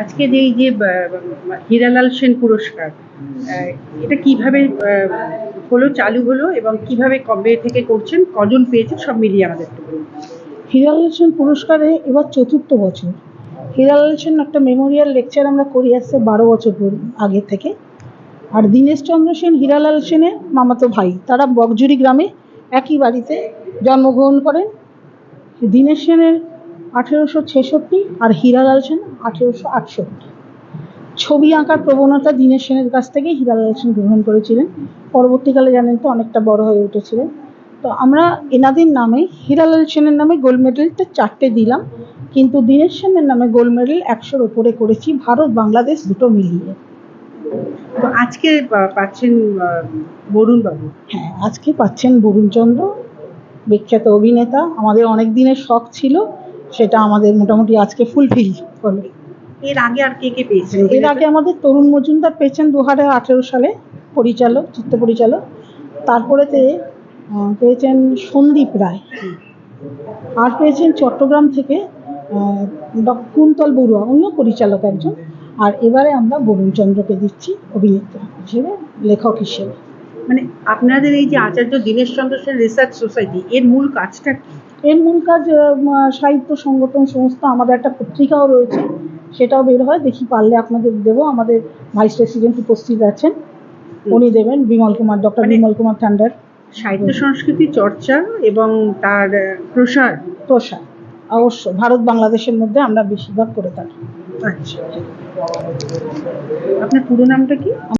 আজকে যে এই যে হীরালাল সেন পুরস্কার এটা কীভাবে হলো, চালু হলো এবং কীভাবে কবে থেকে করছেন, কজন পেয়েছেন, সব মিলিয়ে আমাদের হিরালাল সেন পুরস্কারে এবার চতুর্থ বছর। হিরালাল সেন একটা মেমোরিয়াল লেকচার আমরা করি আসছে বারো বছর আগে থেকে। আর দীনেশচন্দ্র সেন হিরালাল সেনের মামাতো ভাই, তারা বকজুরি গ্রামে একই বাড়িতে জন্মগ্রহণ করেন। দীনেশ সেনের আঠেরোশো ছেষট্টি আর হীরালাল সেন আঠেরোশো আটষট্টি। ছবি আঁকার প্রবণতা দীনেশ সেনের কাছ থেকেই হীরালাল সেন গ্রহণ করেছিলেন। পরবর্তীকালে জানেন তো অনেকটা বড় হয়ে উঠেছিলেন। তো আমরা এনাদের নামে হীরালাল সেনের নামে গোল্ড মেডেলটা চারটে দিলাম কিন্তু দীনেশ সেনের নামে গোল্ড মেডেল একশোর ওপরে করেছি ভারত বাংলাদেশ দুটো মিলিয়ে। তো আজকে পাচ্ছেন আহ, বরুণ বাবু হ্যাঁ আজকে পাচ্ছেন বরুণচন্দ্র বিখ্যাত অভিনেতা। আমাদের অনেক দিনের শখ ছিল সেটা আমাদের মোটামুটি আজকে ফুলফিল হলো এর আগে আর কে কে পেয়েছেন এর আগে আমাদের তরুণ মজুমদার পেয়েছেন দু হাজার আঠেরো সালে পরিচালক চিত্র পরিচালক। তারপরেতে পেয়েছেন সন্দীপ রায়। আর পেয়েছেন চট্টগ্রাম থেকে কুন্তল বড়ুয়া উনিও পরিচালক একজন। আর এবারে আমরা বরুণচন্দ্রকে দিচ্ছি অভিনেতা হিসেবে লেখক হিসেবে। মানে আপনাদের এই যে আচার্য দীনেশ চন্দ্র সেন রিসার্চ সোসাইটি এর মূল কাজটা কি? এর মূল কাজ সাহিত্য সংগঠন সংস্থা আমাদের একটা পত্রিকাও রয়েছে সেটাও বের হয় দেখি পারলে আপনাদের দেবো আমাদের ভাইস প্রেসিডেন্ট উপস্থিত আছেন উনি দেবেন বিমল কুমার ডক্টর মানে- বিমল কুমার ঠান্ডার সাহিত্য সংস্কৃতি চর্চা এবং তার প্রসার। প্রসার অবশ্য ভারত বাংলাদেশের মধ্যে আমরা বেশিরভাগ করে থাকি। আচ্ছা। আপনার পুরো নামটা কি?